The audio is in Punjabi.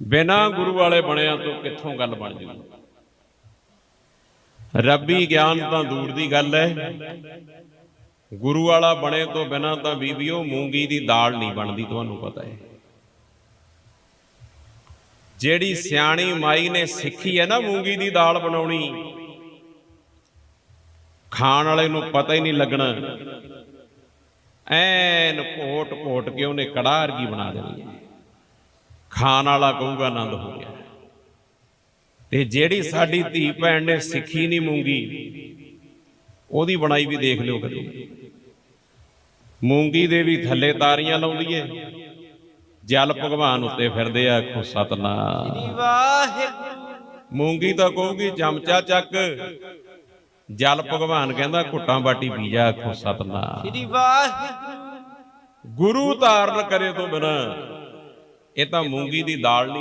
ਬਿਨਾ ਗੁਰੂ ਵਾਲੇ ਬਣਿਆ ਤੋਂ ਕਿੱਥੋਂ ਗੱਲ ਬਣ ਜੂ? ਰੱਬੀ ਗਿਆਨ ਤਾਂ ਦੂਰ ਦੀ ਗੱਲ ਹੈ ਗੁਰੂ ਵਾਲਾ ਬਣੇ ਤੋਂ ਬਿਨਾ ਤਾਂ ਬੀਬੀਓ, ਮੂੰਗੀ ਦੀ ਦਾਲ ਨਹੀਂ ਬਣਦੀ, ਤੁਹਾਨੂੰ ਪਤਾ ਹੈ ਜਿਹੜੀ ਸਿਆਣੀ ਮਾਈ ਨੇ ਸਿੱਖੀ ਹੈ ਨਾ ਮੂੰਗੀ ਦੀ ਦਾਲ ਬਣਾਉਣੀ, ਖਾਣ ਵਾਲੇ ਨੂੰ ਪਤਾ ਹੀ ਨਹੀਂ ਲੱਗਣਾ। ਐਨ ਘੋਟ ਘੋਟ ਕੇ ਉਹਨੇ ਕੜਾਹ ਵਰਗੀ ਬਣਾ ਦੇਣੀ ਹੈ ਖਾਣ ਵਾਲਾ ਕਹੂਗਾ ਆਨੰਦ ਹੋ ਗਿਆ। ਤੇ ਜਿਹੜੀ ਸਾਡੀ ਧੀ ਭੈਣ ਨੇ ਸਿੱਖੀ ਨਹੀਂ ਮੂੰਗੀ ਉਹਦੀ ਬਣਾਈ ਵੀ ਦੇਖ ਲਿਓ ਕਦੇ। ਮੂੰਗੀ ਦੇ ਵੀ ਥੱਲੇ ਤਾਰੀਆਂ ਲਾਉਂਦੀ ਏ ਜਲ ਭਗਵਾਨ ਉੱਤੇ ਫਿਰਦੇ ਆ ਸਤਨਾਮ। ਵਾਹਿਗੁਰੂ। ਮੂੰਗੀ ਤਾਂ ਕਹੂਗੀ ਚਮਚਾ ਚੱਕ। ਜਲ ਭਗਵਾਨ ਕਹਿੰਦਾ ਘੁੱਟਾਂ ਬਾਟੀ ਪੀ ਜਾ ਸਤਨਾਮ। ਸ੍ਰੀ ਵਾਹਿਗੁਰੂ। ਗੁਰੂ ਧਾਰਨ ਕਰੇ ਤੋਂ ਬਿਨਾ ਇਹ ਤਾਂ ਮੂੰਗੀ ਦੀ ਦਾਲ ਨਹੀਂ